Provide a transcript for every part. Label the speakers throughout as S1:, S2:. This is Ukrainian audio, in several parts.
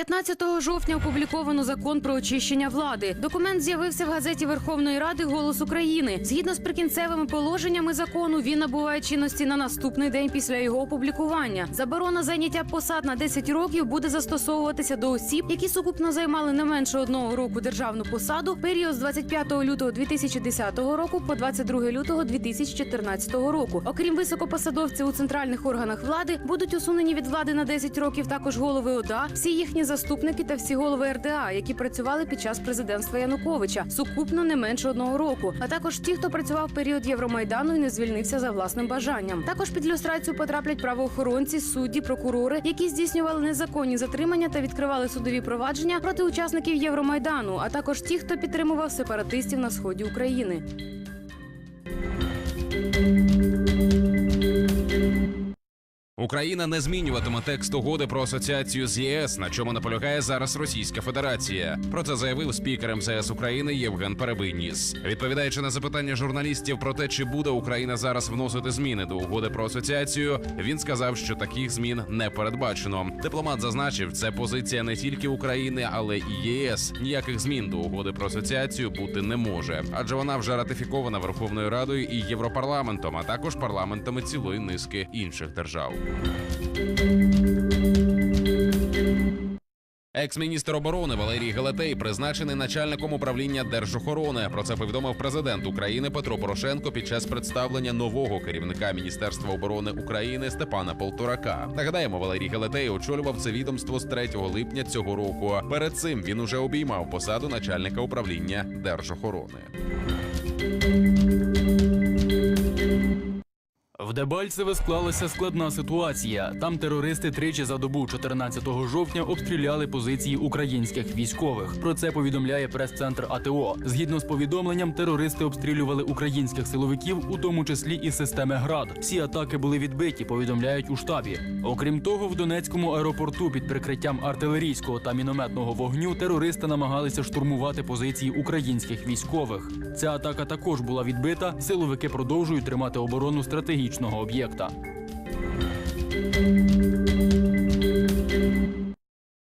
S1: 15 жовтня опубліковано закон про очищення влади. Документ з'явився в газеті Верховної Ради Голос України. Згідно з прикінцевими положеннями закону, він набуває чинності на наступний день після його опублікування. Заборона зайняття посад на 10 років буде застосовуватися до осіб, які сукупно займали не менше одного року державну посаду. Період з 25 лютого 2010 року по 22 лютого 2014 року. Окрім високопосадовців у центральних органах влади, будуть усунені від влади на 10 років також голови ОДА, всі їхні заступники та всі голови РДА, які працювали під час президентства Януковича, сукупно не менше одного року. А також ті, хто працював в період Євромайдану і не звільнився за власним бажанням. Також під люстрацію потраплять правоохоронці, судді, прокурори, які здійснювали незаконні затримання та відкривали судові провадження проти учасників Євромайдану, а також ті, хто підтримував сепаратистів на сході України.
S2: Україна не змінюватиме текст угоди про асоціацію з ЄС, на чому наполягає зараз Російська Федерація. Про це заявив спікер МЗС України Євген Перебийніс. Відповідаючи на запитання журналістів про те, чи буде Україна зараз вносити зміни до угоди про асоціацію, він сказав, що таких змін не передбачено. Дипломат зазначив, це позиція не тільки України, але і ЄС. Ніяких змін до угоди про асоціацію бути не може, адже вона вже ратифікована Верховною Радою і Європарламентом, а також парламентами цілої низки інших держав. Екс-міністр оборони Валерій Гелетей призначений начальником управління держохорони. Про це повідомив президент України Петро Порошенко під час представлення нового керівника Міністерства оборони України Степана Полторака. Нагадаємо, Валерій Гелетей очолював це відомство з 3 липня цього року. Перед цим він уже обіймав посаду начальника управління держохорони.
S3: В Дебальцеве склалася складна ситуація. Там терористи тричі за добу 14 жовтня обстріляли позиції українських військових. Про це повідомляє прес-центр АТО. Згідно з повідомленням, терористи обстрілювали українських силовиків, у тому числі із системи ГРАД. Всі атаки були відбиті, повідомляють у штабі. Окрім того, в Донецькому аеропорту під прикриттям артилерійського та мінометного вогню терористи намагалися штурмувати позиції українських військових. Ця атака також була відбита. Силовики продовжують тримати оборону стратегічного об'єкта.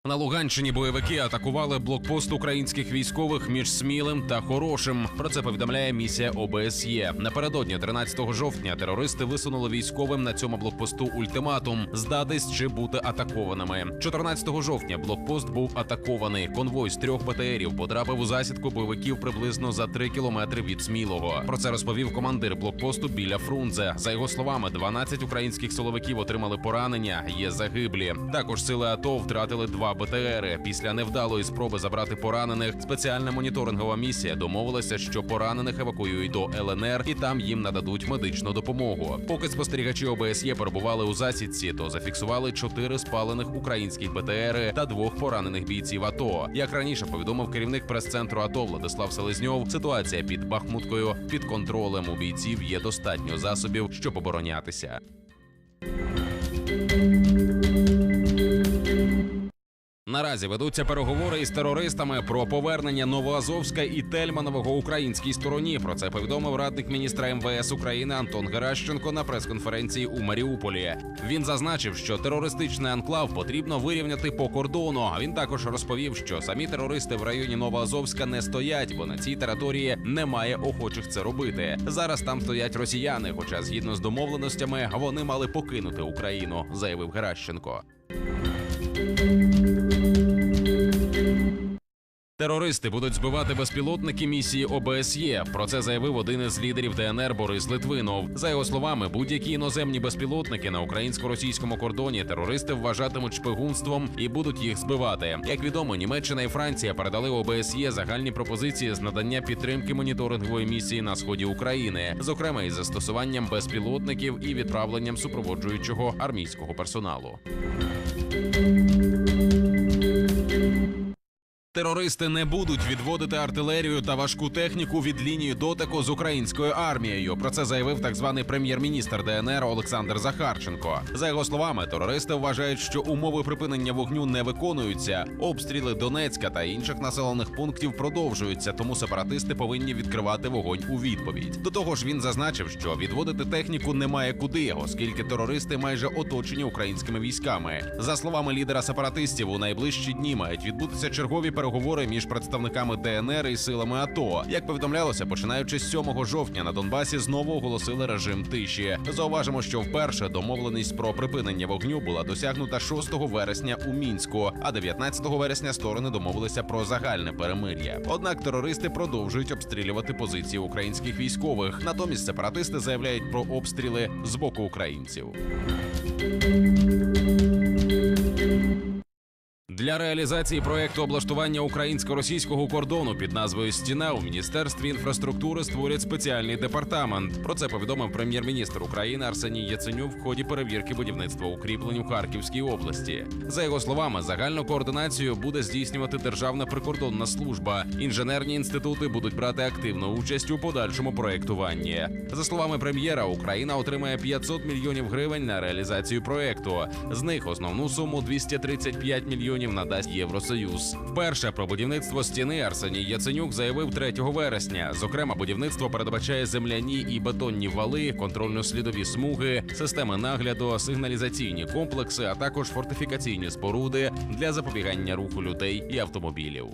S2: На Луганщині бойовики атакували блокпост українських військових між Смілим та Хорошим. Про це повідомляє місія ОБСЄ. Напередодні 13 жовтня терористи висунули військовим на цьому блокпосту ультиматум здатись чи бути атакованими. 14 жовтня блокпост був атакований. Конвой з трьох БТРів потрапив у засідку бойовиків приблизно за 3 кілометри від Смілого. Про це розповів командир блокпосту біля Фрунзе. За його словами, 12 українських силовиків отримали поранення. Є загиблі. Також сили АТО втратили два БТРи. Після невдалої спроби забрати поранених. Спеціальна моніторингова місія домовилася, що поранених евакуюють до ЛНР і там їм нададуть медичну допомогу. Поки спостерігачі ОБСЄ перебували у засідці, то зафіксували чотири спалених українських БТРи та двох поранених бійців АТО. Як раніше повідомив керівник прес-центру АТО Владислав Селезньов, ситуація під Бахмуткою під контролем у бійців є достатньо засобів, щоб оборонятися. Наразі ведуться переговори із терористами про повернення Новоазовська і Тельманового українській стороні. Про це повідомив радник міністра МВС України Антон Геращенко на прес-конференції у Маріуполі. Він зазначив, що терористичний анклав потрібно вирівняти по кордону. Він також розповів, що самі терористи в районі Новоазовська не стоять, бо на цій території немає охочих це робити. Зараз там стоять росіяни, хоча згідно з домовленостями вони мали покинути Україну, заявив Геращенко. Терористи будуть збивати безпілотники місії ОБСЄ. Про це заявив один із лідерів ДНР Борис Литвинов. За його словами, будь-які іноземні безпілотники на українсько-російському кордоні терористи вважатимуть шпигунством і будуть їх збивати. Як відомо, Німеччина і Франція передали ОБСЄ загальні пропозиції з надання підтримки моніторингової місії на сході України, зокрема із застосуванням безпілотників і відправленням супроводжуючого армійського персоналу. Терористи не будуть відводити артилерію та важку техніку від лінії дотику з українською армією. Про це заявив так званий прем'єр-міністр ДНР Олександр Захарченко. За його словами, терористи вважають, що умови припинення вогню не виконуються. Обстріли Донецька та інших населених пунктів продовжуються, тому сепаратисти повинні відкривати вогонь у відповідь. До того ж, він зазначив, що відводити техніку немає куди, оскільки терористи майже оточені українськими військами. За словами лідера сепаратистів, у найближчі дні мають відбутися чергові переговори між представниками ДНР і силами АТО. Як повідомлялося, починаючи з 7 жовтня на Донбасі знову оголосили режим тиші. Зауважимо, що вперше домовленість про припинення вогню була досягнута 6 вересня у мінську, а 19 вересня сторони домовилися про загальне перемир'я. Однак терористи продовжують обстрілювати позиції українських військових. Натомість сепаратисти заявляють про обстріли з боку українців. Для реалізації проекту облаштування українсько-російського кордону під назвою Стіна у міністерстві інфраструктури створять спеціальний департамент. Про це повідомив прем'єр-міністр України Арсеній Яценюк в ході перевірки будівництва укріплень у Харківській області. За його словами, загальну координацію буде здійснювати Державна прикордонна служба. Інженерні інститути будуть брати активну участь у подальшому проектуванні. За словами прем'єра, Україна отримає 500 мільйонів гривень на реалізацію проекту. З них основну суму 235 мільйонів надасть Євросоюз. Перше про будівництво стіни Арсеній Яценюк заявив 3 вересня. Зокрема, будівництво передбачає земляні і бетонні вали, контрольно-слідові смуги, системи нагляду, сигналізаційні комплекси, а також фортифікаційні споруди для запобігання руху людей і автомобілів.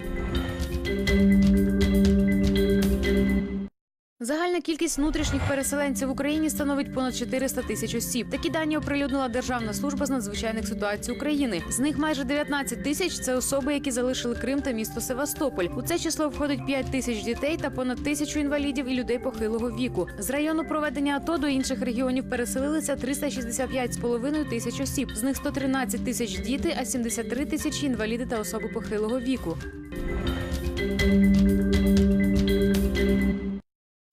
S1: Загальна кількість внутрішніх переселенців в Україні становить понад 400 тисяч осіб. Такі дані оприлюднила Державна служба з надзвичайних ситуацій України. З них майже 19 тисяч це особи, які залишили Крим та місто Севастополь. У це число входить 5 тисяч дітей та понад тисячу інвалідів і людей похилого віку. З району проведення АТО до інших регіонів переселилися 365,5 тисяч осіб. З них 113 тисяч діти, а 73 тисячі інваліди та особи похилого віку.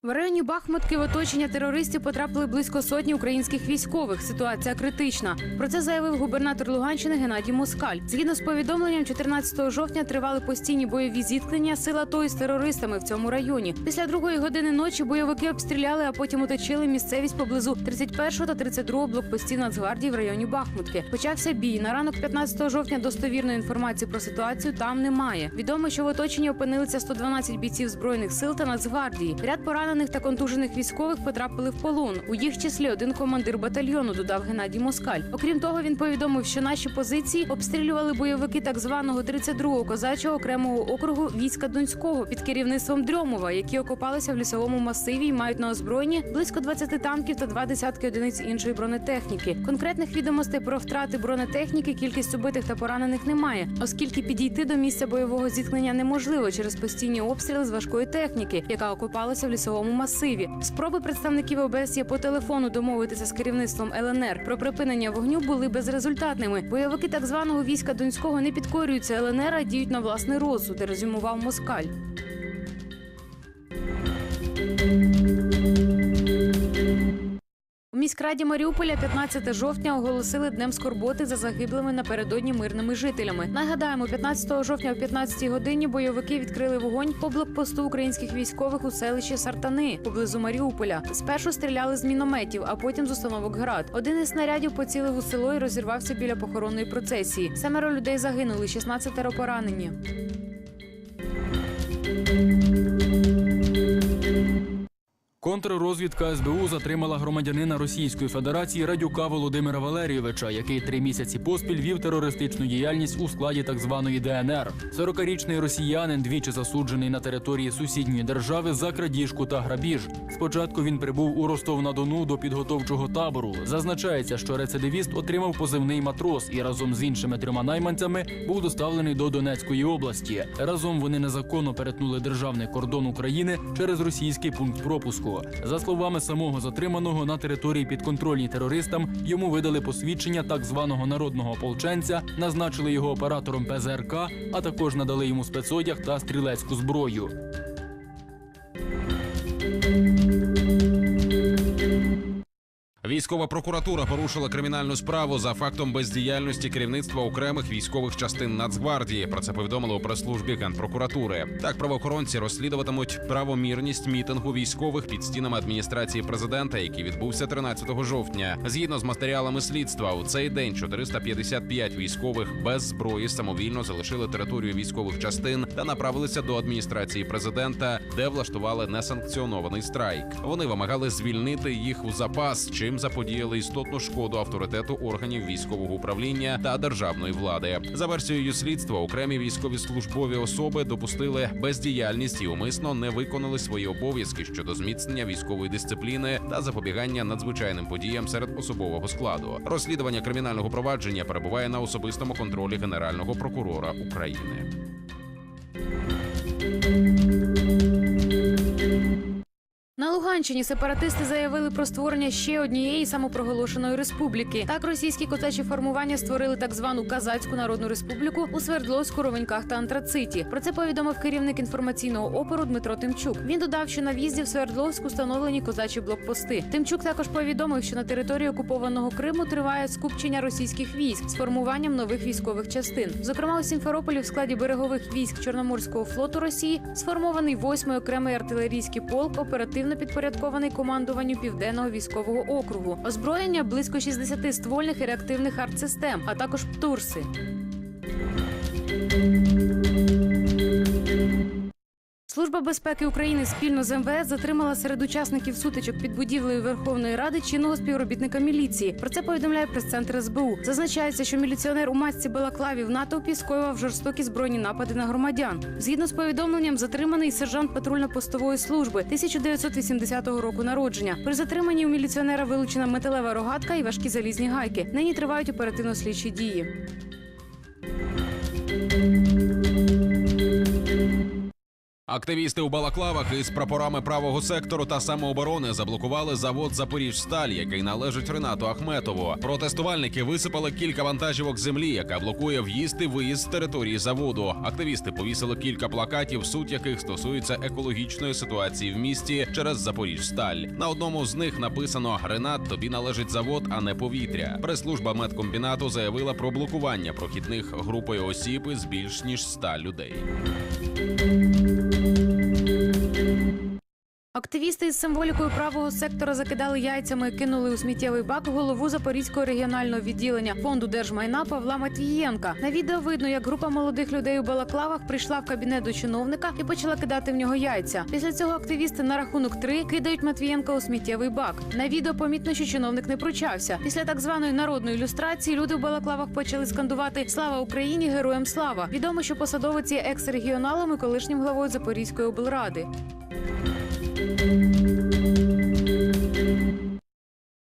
S1: В районі Бахмутки в оточення терористів потрапили близько сотні українських військових. Ситуація критична. Про це заявив губернатор Луганщини Геннадій Москаль. Згідно з повідомленням, 14 жовтня тривали постійні бойові зіткнення сил АТО із терористами в цьому районі. Після другої години ночі бойовики обстріляли, а потім оточили місцевість поблизу 31 та 32 блокпостів Нацгвардії в районі Бахмутки. Почався бій. На ранок 15 жовтня достовірної інформації про ситуацію там немає. Відомо, що в оточенні опинилися 112 бійців збройних сил та Нацгвардії. Ряд поранених та контужених військових потрапили в полон. У їх числі один командир батальйону, додав Геннадій Москаль. Окрім того, він повідомив, що наші позиції обстрілювали бойовики так званого 32-го козачого окремого округу війська Донського під керівництвом Дрьомова, які окопалися в лісовому масиві і мають на озброєнні близько 20 танків та два десятки одиниць іншої бронетехніки. Конкретних відомостей про втрати бронетехніки, кількість убитих та поранених немає, оскільки підійти до місця бойового зіткнення неможливо через постійні обстріли з важкої техніки, яка окопалася в лісовому масиві. Спроби представників ОБСЄ по телефону домовитися з керівництвом ЛНР про припинення вогню були безрезультатними. Бойовики так званого війська Донського не підкорюються ЛНР, а діють на власний розсуд, резюмував Москаль. Міськраді Маріуполя 15 жовтня оголосили днем скорботи за загиблими напередодні мирними жителями. Нагадаємо, 15 жовтня о 15 годині бойовики відкрили вогонь по блокпосту українських військових у селищі Сартани поблизу Маріуполя. Спершу стріляли з мінометів, а потім з установок град. Один із снарядів поцілив у село і розірвався біля похоронної процесії. Семеро людей загинули, 16 поранені.
S3: Контррозвідка СБУ затримала громадянина Російської Федерації Радюка Володимира Валерійовича, який три місяці поспіль вів терористичну діяльність у складі так званої ДНР. 40-річний росіянин двічі засуджений на території сусідньої держави за крадіжку та грабіж. Спочатку він прибув у Ростов-на-Дону до підготовчого табору. Зазначається, що рецидивіст отримав позивний матрос і разом з іншими трьома найманцями був доставлений до Донецької області. Разом вони незаконно перетнули державний кордон України через російський пункт пропуску. За словами самого затриманого, на території підконтрольній терористам йому видали посвідчення так званого народного ополченця, назначили його оператором ПЗРК, а також надали йому спецодяг та стрілецьку зброю.
S2: Військова прокуратура порушила кримінальну справу за фактом бездіяльності керівництва окремих військових частин Нацгвардії. Про це повідомили у прес-службі генпрокуратури. Так, правоохоронці розслідуватимуть правомірність мітингу військових під стінами адміністрації президента, який відбувся 13 жовтня. Згідно з матеріалами слідства, у цей день 455 військових без зброї самовільно залишили територію військових частин та направилися до адміністрації президента, де влаштували несанкціонований страйк. Вони вимагали звільнити їх у запас, чим заподіяли істотну шкоду авторитету органів військового управління та державної влади. За версією слідства, окремі військові службові особи допустили бездіяльність і умисно не виконали свої обов'язки щодо зміцнення військової дисципліни та запобігання надзвичайним подіям серед особового складу. Розслідування кримінального провадження перебуває на особистому контролі генерального прокурора України.
S1: На Луганщині сепаратисти заявили про створення ще однієї самопроголошеної республіки. Так, російські козачі формування створили так звану Казацьку Народну Республіку у Свердловську, Ровеньках та Антрациті. Про це повідомив керівник інформаційного опору Дмитро Тимчук. Він додав, що на в'їзді в Свердловську встановлені козачі блокпости. Тимчук також повідомив, що на території окупованого Криму триває скупчення російських військ з формуванням нових військових частин. Зокрема, у Сімферополі в складі берегових військ Чорноморського флоту Росії сформований восьмий окремий артилерійський полк, оперативно підпорядкований командуванню південного військового округу. Озброєння близько 60 ствольних і реактивних артсистем, а також птурси. Служба безпеки України спільно з МВС затримала серед учасників сутичок під будівлею Верховної Ради чинного співробітника міліції. Про це повідомляє прес-центр СБУ. Зазначається, що міліціонер у масці Балаклаві в натовпі скоював жорстокі збройні напади на громадян. Згідно з повідомленням, затриманий сержант патрульно-постової служби 1980 року народження. При затриманні у міліціонера вилучена металева рогатка і важкі залізні гайки. Нині тривають оперативно-слідчі дії.
S2: Активісти у балаклавах із прапорами правого сектору та самооборони заблокували завод Запоріжсталь, який належить Ренату Ахметову. Протестувальники висипали кілька вантажівок землі, яка блокує в'їзд і виїзд з території заводу. Активісти повісили кілька плакатів, суть яких стосується екологічної ситуації в місті через Запоріжсталь. На одному з них написано Ренат, тобі належить завод, а не повітря. Прес-служба медкомбінату заявила про блокування прохідних групою осіб із більш ніж ста людей.
S1: Активісти із символікою правого сектора закидали яйцями і кинули у сміттєвий бак голову Запорізького регіонального відділення фонду держмайна Павла Матвієнка. На відео видно, як група молодих людей у балаклавах прийшла в кабінет до чиновника і почала кидати в нього яйця. Після цього активісти на рахунок три кидають Матвієнка у сміттєвий бак. На відео помітно, що чиновник не пручався. Після так званої народної ілюстрації люди в балаклавах почали скандувати Слава Україні! Героям слава! Відомо, що посадовець є екс-регіоналом колишнім главою Запорізької облради. Thank you.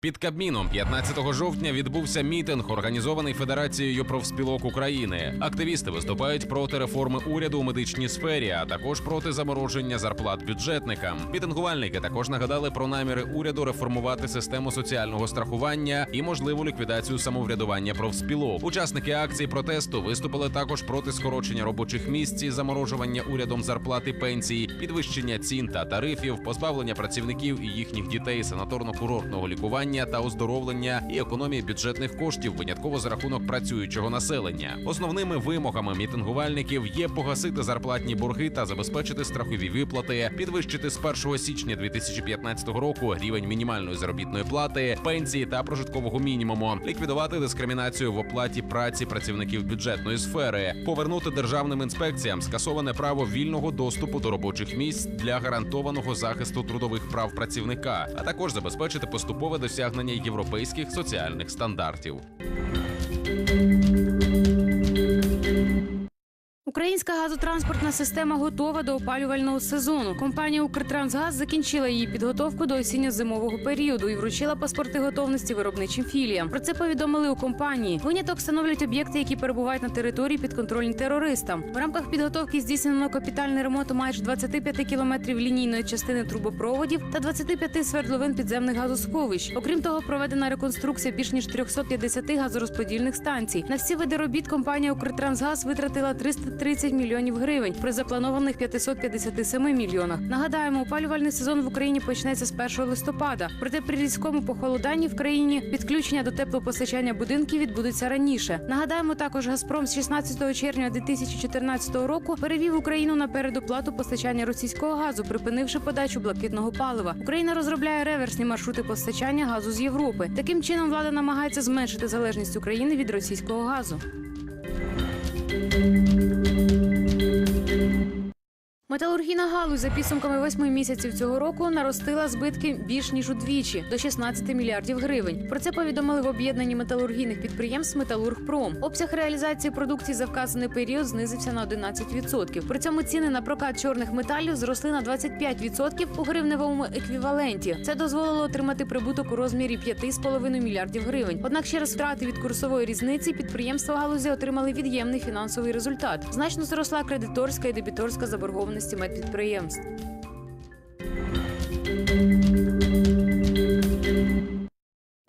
S2: Під Кабміном 15 жовтня відбувся мітинг, організований Федерацією профспілок України. Активісти виступають проти реформи уряду у медичній сфері, а також проти замороження зарплат бюджетникам. Мітингувальники також нагадали про наміри уряду реформувати систему соціального страхування і можливу ліквідацію самоврядування профспілок. Учасники акції протесту виступили також проти скорочення робочих місць, і заморожування урядом зарплати пенсій, підвищення цін та тарифів, позбавлення працівників і їхніх дітей санаторно-курортного лікування та оздоровлення і економії бюджетних коштів винятково за рахунок працюючого населення. Основними вимогами мітингувальників є погасити зарплатні борги та забезпечити страхові виплати, підвищити з 1 січня 2015 року рівень мінімальної заробітної плати, пенсії та прожиткового мінімуму, ліквідувати дискримінацію в оплаті праці працівників бюджетної сфери, повернути державним інспекціям скасоване право вільного доступу до робочих місць для гарантованого захисту трудових прав працівника, а також забезпечити поступове досягнення європейських соціальних стандартів.
S1: Українська газотранспортна система готова до опалювального сезону. Компанія Укртрансгаз закінчила її підготовку до осінньо-зимового періоду і вручила паспорти готовності виробничим філіям. Про це повідомили у компанії. Виняток становлять об'єкти, які перебувають на території підконтрольні терористам. В рамках підготовки здійснено капітальний ремонт майже 25 кілометрів лінійної частини трубопроводів та 25 свердловин підземних газосховищ. Окрім того, проведена реконструкція більш ніж 350 газорозподільних станцій. На всі види робіт компанія Укртрансгаз витратила 330 330 мільйонів гривень при запланованих 557 мільйонах. Нагадаємо, опалювальний сезон в Україні почнеться з 1 листопада. Проте при різкому похолоданні в країні підключення до теплопостачання будинків відбудеться раніше. Нагадаємо, також Газпром з 16 червня 2014 року перевів Україну на передоплату постачання російського газу, припинивши подачу блакитного палива. Україна розробляє реверсні маршрути постачання газу з Європи. Таким чином влада намагається зменшити залежність України від російського газу. Металургійна галузь за підсумками восьми місяців цього року наростила збитки більш ніж удвічі до 16 мільярдів гривень. Про це повідомили в об'єднанні металургійних підприємств Металургпром. Обсяг реалізації продукції за вказаний період знизився на 11%. При цьому ціни на прокат чорних металів зросли на 25% у гривневому еквіваленті. Це дозволило отримати прибуток у розмірі 5,5 мільярдів гривень. Однак через втрати від курсової різниці підприємства галузі отримали від'ємний фінансовий результат. Значно зросла кредиторська і дебіторська заборгованості медпідприємств.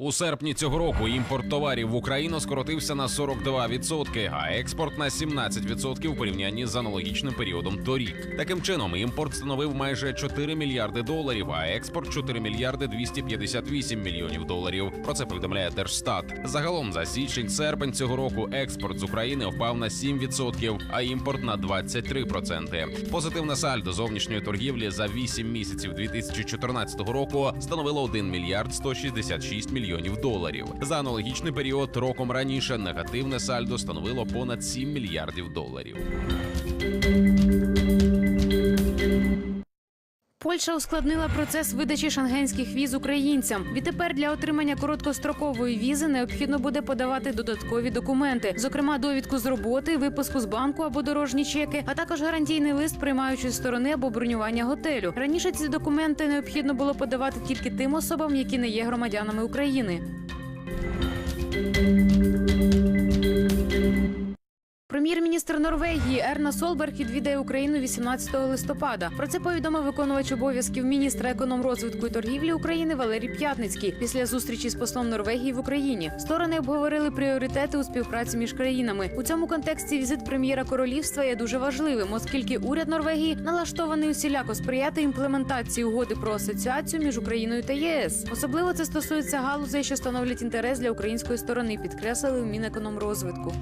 S2: У серпні цього року імпорт товарів в Україну скоротився на 42%, а експорт на 17% у порівнянні з аналогічним періодом торік. Таким чином, імпорт становив майже 4 мільярди доларів, а експорт 4 мільярди 258 мільйонів доларів. Про це повідомляє Держстат. Загалом за січень-серпень цього року експорт з України впав на 7%, а імпорт на 23%. Позитивне сальдо зовнішньої торгівлі за 8 місяців 2014 року становило 1 мільярд 166 мільйонів доларів. За аналогічний період роком раніше негативне сальдо становило понад 7 мільярдів доларів.
S1: Польща ускладнила процес видачі шенгенських віз українцям. Відтепер для отримання короткострокової візи необхідно буде подавати додаткові документи, зокрема довідку з роботи, випуску з банку або дорожні чеки, а також гарантійний лист приймаючої сторони або бронювання готелю. Раніше ці документи необхідно було подавати тільки тим особам, які не є громадянами України. Прем'єр-міністр Норвегії Ерна Солберг відвідає Україну 18 листопада. Про це повідомив виконувач обов'язків міністра економрозвитку і торгівлі України Валерій П'ятницький після зустрічі з послом Норвегії в Україні. Сторони обговорили пріоритети у співпраці між країнами. У цьому контексті візит прем'єра королівства є дуже важливим, оскільки уряд Норвегії налаштований усіляко сприяти імплементації угоди про асоціацію між Україною та ЄС. Особливо це стосується галузей, що становлять інтерес для української сторони, підкреслили в Мінекономрозвитку.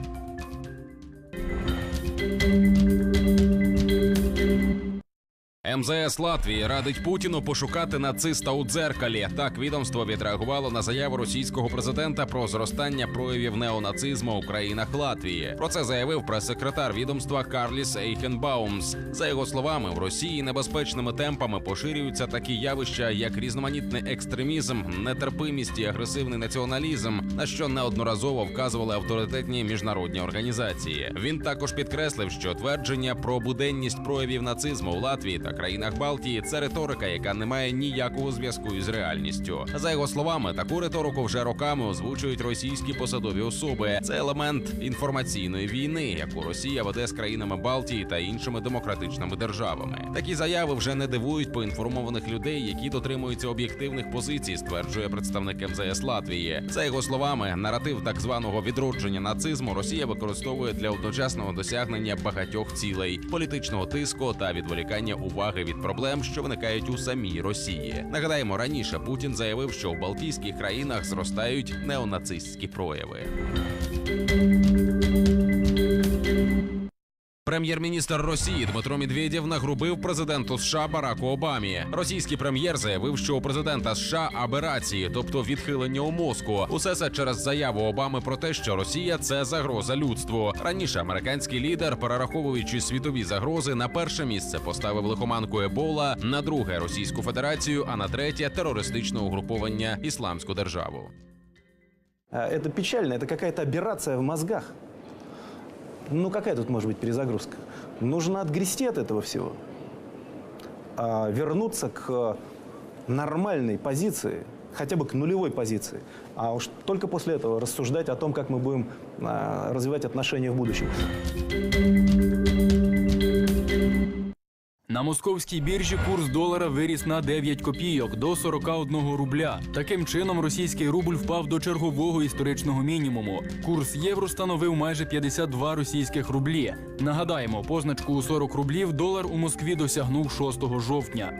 S2: МЗС Латвії радить Путіну пошукати нациста у дзеркалі. Так відомство відреагувало на заяву російського президента про зростання проявів неонацизму у країнах Латвії. Про це заявив прес-секретар відомства Карліс Ейхенбаумс. За його словами, в Росії небезпечними темпами поширюються такі явища, як різноманітний екстремізм, нетерпимість і агресивний націоналізм, на що неодноразово вказували авторитетні міжнародні організації. Він також підкреслив, що твердження про буденність проявів нацизму у Латвії та країнах Балтії це риторика, яка не має ніякого зв'язку із реальністю. За його словами, таку риторику вже роками озвучують російські посадові особи. Це елемент інформаційної війни, яку Росія веде з країнами Балтії та іншими демократичними державами. Такі заяви вже не дивують поінформованих людей, які дотримуються об'єктивних позицій, стверджує представник МЗС Латвії. За його словами, наратив так званого відродження нацизму Росія використовує для одночасного досягнення багатьох цілей політичного тиску та відволікання уваги від проблем, що виникають у самій Росії. Нагадаємо, раніше Путін заявив, що в Балтійських країнах зростають неонацистські прояви. Прем'єр-міністр Росії Дмитро Медведєв нагрубив президенту США Бараку Обамі. Російський прем'єр заявив, що у президента США аберації, тобто відхилення у мозку. Усе це через заяву Обами про те, що Росія це загроза людству. Раніше американський лідер, перераховуючи світові загрози, на перше місце поставив лихоманку Ебола, на друге Російську Федерацію, а на третє терористичне угруповання Ісламську державу.
S4: Это печально, это какая-то в мозгах. Ну какая тут может быть перезагрузка? Нужно отгрести от этого всего. А, вернуться к нормальной позиции, хотя бы к нулевой позиции. А уж только после этого рассуждать о том, как мы будем а, развивать отношения в будущем.
S3: На московській біржі курс долара виріс на 9 копійок до 41 рубля. Таким чином, російський рубль впав до чергового історичного мінімуму. Курс євро становив майже 52 російських рублі. Нагадаємо, позначку у 40 рублів долар у Москві досягнув 6 жовтня.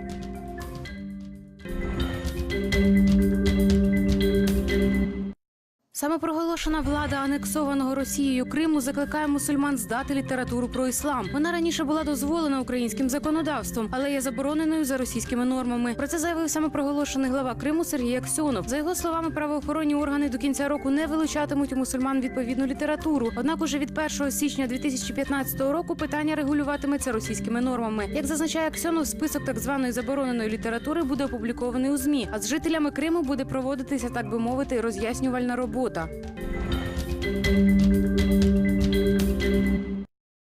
S1: Самопроголошена влада анексованого Росією Криму закликає мусульман здати літературу про іслам. Вона раніше була дозволена українським законодавством, але є забороненою за російськими нормами. Про це заявив самопроголошений глава Криму Сергій Аксьонов. За його словами, правоохоронні органи до кінця року не вилучатимуть у мусульман відповідну літературу. Однак, уже від 1 січня 2015 року питання регулюватиметься російськими нормами. Як зазначає Аксьонов, список так званої забороненої літератури буде опублікований у змі. А з жителями Криму буде проводитися, так би мовити, роз'яснювальна робота. Шкода.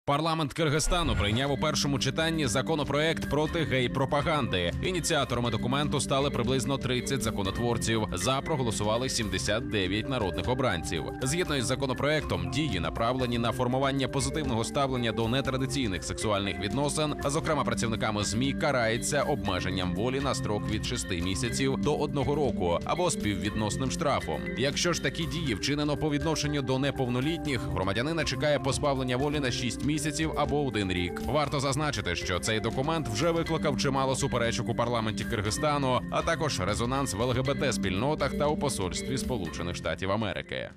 S2: Парламент Киргизстану прийняв у першому читанні законопроект проти гей-пропаганди. Ініціаторами документу стали приблизно 30 законотворців. За проголосували 79 народних обранців. Згідно із законопроектом, дії направлені на формування позитивного ставлення до нетрадиційних сексуальних відносин, а зокрема працівниками змі карається обмеженням волі на строк від 6 місяців до одного року або співвідносним штрафом. Якщо ж такі дії вчинено по відношенню до неповнолітніх, громадянина чекає позбавлення волі на 6 місяців або один рік. Варто зазначити, що цей документ вже викликав чимало суперечок у парламенті Киргизстану, а також резонанс в ЛГБТ спільнотах та у посольстві Сполучених Штатів Америки.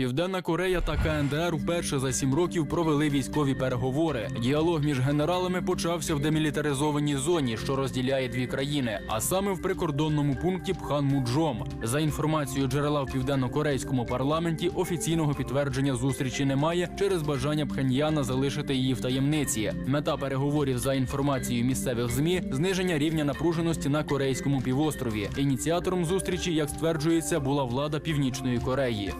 S3: Південна Корея та КНДР вперше за сім років провели військові переговори. Діалог між генералами почався в демілітаризованій зоні, що розділяє дві країни, а саме в прикордонному пункті Пханмуджом. За інформацією джерела в південно-корейському парламенті, офіційного підтвердження зустрічі немає через бажання Пхеньяна залишити її в таємниці. Мета переговорів за інформацією місцевих змі зниження рівня напруженості на корейському півострові. Ініціатором зустрічі, як стверджується, була влада Північної Кореї.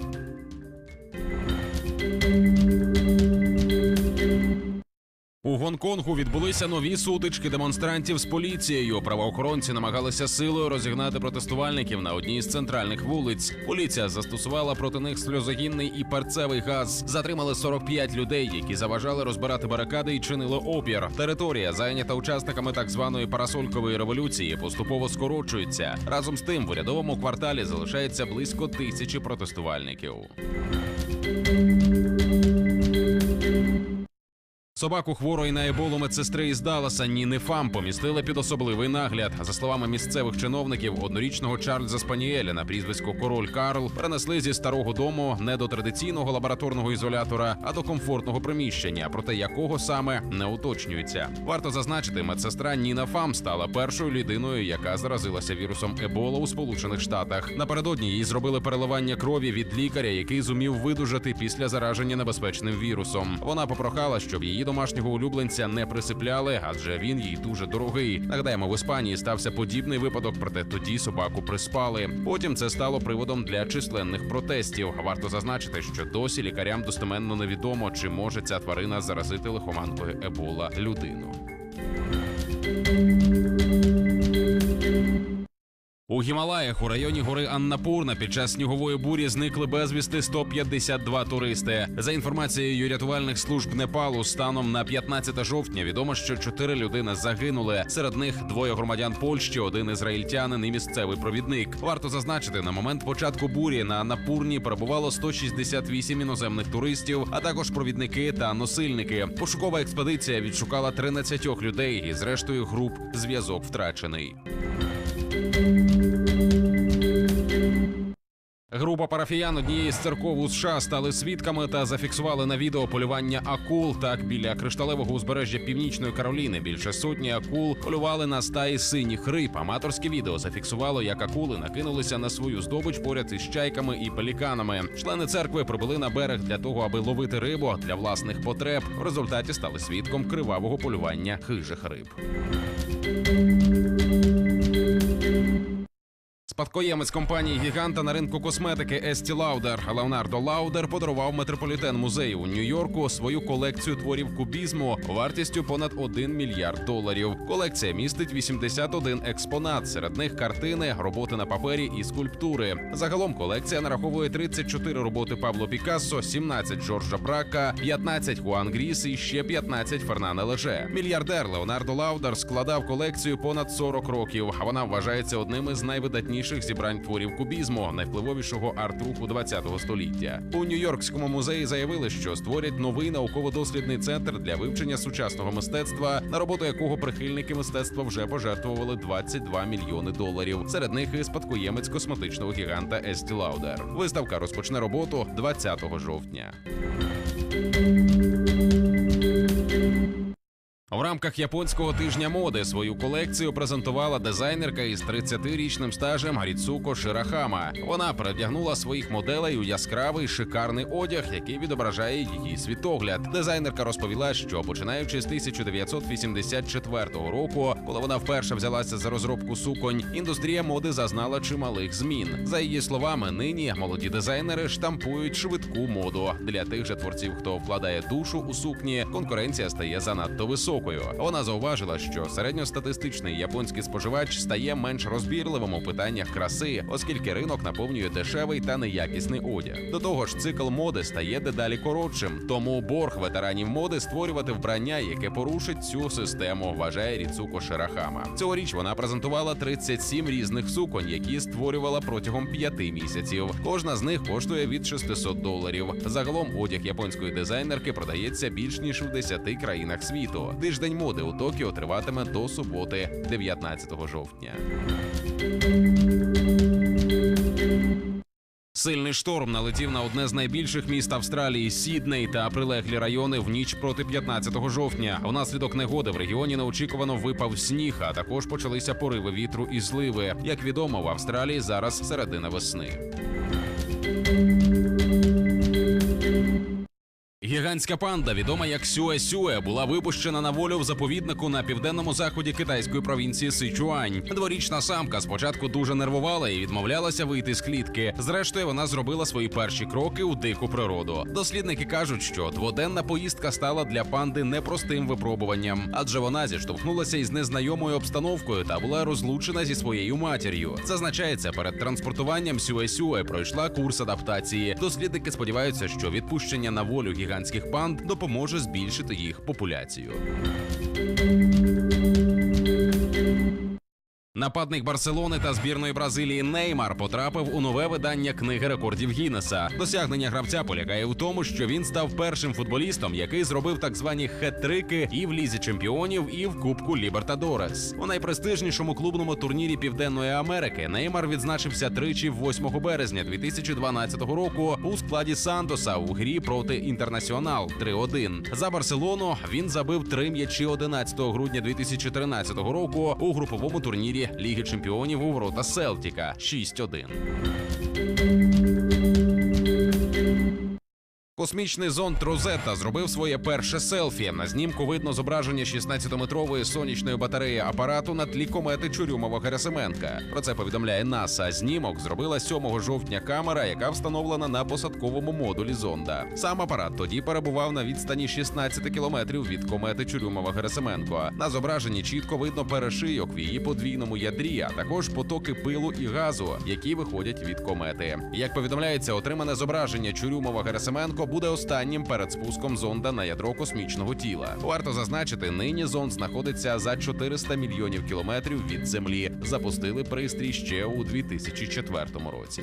S2: У Гонконгу відбулися нові сутички демонстрантів з поліцією. Правоохоронці намагалися силою розігнати протестувальників на одній з центральних вулиць. Поліція застосувала проти них сльозогінний і перцевий газ. Затримали 45 людей, які заважали розбирати барикади і чинили опір. Територія, зайнята учасниками так званої парасолькової революції, поступово скорочується. Разом з тим в урядовому кварталі залишається близько тисячі протестувальників. Собаку хворої на еболу медсестри із Далласа Ніни Фам помістили під особливий нагляд. За словами місцевих чиновників, однорічного Чарльза Спаніеля на прізвисько Король Карл перенесли зі старого дому не до традиційного лабораторного ізолятора, а до комфортного приміщення, проте якого саме не уточнюється. Варто зазначити, медсестра Ніна Фам стала першою людиною, яка заразилася вірусом Ебола у Сполучених Штатах. Напередодні їй зробили переливання крові від лікаря, який зумів видужати після зараження небезпечним вірусом. Вона попрохала, щоб її домашнього улюбленця не присипляли, адже він їй дуже дорогий. Нагадаємо, в Іспанії стався подібний випадок, проте тоді собаку приспали. Потім це стало приводом для численних протестів. Варто зазначити, що досі лікарям достеменно невідомо, чи може ця тварина заразити лихоманкою ебола людину. У Гімалаях у районі гори Аннапурна під час снігової бурі зникли безвісти 152 туристи. За інформацією рятувальних служб Непалу, станом на 15 жовтня відомо, що чотири людини загинули. Серед них двоє громадян Польщі, один ізраїльтянин і місцевий провідник. Варто зазначити, на момент початку бурі на Аннапурні перебувало 168 іноземних туристів, а також провідники та носильники. Пошукова експедиція відшукала 13 людей, і зрештою груп зв'язок втрачений. Група парафіян однієї з церков у США стали свідками та зафіксували на відео полювання акул. Так біля кришталевого узбережжя Північної Кароліни більше сотні акул полювали на стаї синіх риб. Аматорське відео зафіксувало, як акули накинулися на свою здобич поряд із чайками і пеліканами. Члени церкви прибули на берег для того, аби ловити рибу для власних потреб. В результаті стали свідком кривавого полювання хижих риб. Спадкоємець компанії гіганта на ринку косметики Estee Lauder Леонардо Лаудер подарував метрополітен музею у Нью-Йорку свою колекцію творів кубізму вартістю понад 1 мільярд доларів. Колекція містить 81 експонат. Серед них картини, роботи на папері і скульптури. Загалом колекція нараховує 34 роботи Пабло Пікассо, 17 Джорджа Брака, 15 Хуан Гріс і ще 15 Фернане Леже. Мільярдер Леонардо Лаудер складав колекцію понад 40 років. Вона вважається одним із найвидатніших зібрань творів кубізму, найвпливовішого арт-руху 20-го століття. У Нью-Йоркському музеї заявили, що створять новий науково-дослідний центр для вивчення сучасного мистецтва, на роботу якого прихильники мистецтва вже пожертвували 22 мільйони доларів. Серед них і спадкоємець косметичного гіганта Estee Lauder. Виставка розпочне роботу 20 жовтня. В рамках японського тижня моди свою колекцію презентувала дизайнерка із 30-річним стажем Гаріцуко Ширахама. Вона передягнула своїх моделей у яскравий шикарний одяг, який відображає її світогляд. Дизайнерка розповіла, що починаючи з 1984 року, коли вона вперше взялася за розробку суконь, індустрія моди зазнала чималих змін. За її словами, нині молоді дизайнери штампують швидку моду. Для тих же творців, хто вкладає душу у сукні, конкуренція стає занадто високою. Вона зауважила, що середньостатистичний японський споживач стає менш розбірливим у питаннях краси, оскільки ринок наповнює дешевий та неякісний одяг. До того ж, цикл моди стає дедалі коротшим, тому борг ветеранів моди створювати вбрання, яке порушить цю систему, вважає Ріцуко Ширахама. Цьогоріч вона презентувала 37 різних суконь, які створювала протягом п'яти місяців. Кожна з них коштує від 600 доларів. Загалом одяг японської дизайнерки продається більш ніж у 10 країнах світу. Тиждень моди у Токіо триватиме до суботи, 19 жовтня. Сильний шторм налетів на одне з найбільших міст Австралії Сідней та прилеглі райони в ніч проти 15 жовтня. Внаслідок негоди в регіоні неочікувано випав сніг, а також почалися пориви вітру і зливи. Як відомо, в Австралії зараз середина весни. Гігантська панда, відома як Сюе-Сюе, була випущена на волю в заповіднику на південному заході китайської провінції Сичуань. Дворічна самка спочатку дуже нервувала і відмовлялася вийти з клітки. Зрештою, вона зробила свої перші кроки у дику природу. Дослідники кажуть, що дводенна поїздка стала для панди непростим випробуванням, адже вона зіштовхнулася із незнайомою обстановкою та була розлучена зі своєю матір'ю. Зазначається, перед транспортуванням Сюе-Сюе пройшла курс адаптації. Дослідники сподіваються, що відпущення на волю гігантських панд допоможе збільшити їх популяцію. Нападник Барселони та збірної Бразилії Неймар потрапив у нове видання книги рекордів Гіннеса. Досягнення гравця полягає в тому, що він став першим футболістом, який зробив так звані хет-трики і в лізі чемпіонів, і в Кубку Лібертадорес. У найпрестижнішому клубному турнірі Південної Америки Неймар відзначився тричі 8 березня 2012 року у складі Сантоса у грі проти Інтернаціонал 3-1. За Барселону він забив три м'ячі 11 грудня 2013 року у груповому турнірі Ліги Чемпіонів у ворота Селтіка 6-1. Космічний зонд Розетта зробив своє перше селфі. На знімку видно зображення 16-метрової сонячної батареї апарату на тлі комети Чурюмова Герасименка. Про це повідомляє НАСА. Знімок зробила 7 жовтня камера, яка встановлена на посадковому модулі зонда. Сам апарат тоді перебував на відстані 16 кілометрів від комети Чурюмова Герасименко. На зображенні чітко видно перешийок в її подвійному ядрі, а також потоки пилу і газу, які виходять від комети. Як повідомляється, отримане зображення Чурюмова Герасименко буде останнім перед спуском зонда на ядро космічного тіла. Варто зазначити, нині зонд знаходиться за 400 мільйонів кілометрів від землі. Запустили пристрій ще у 2004 році.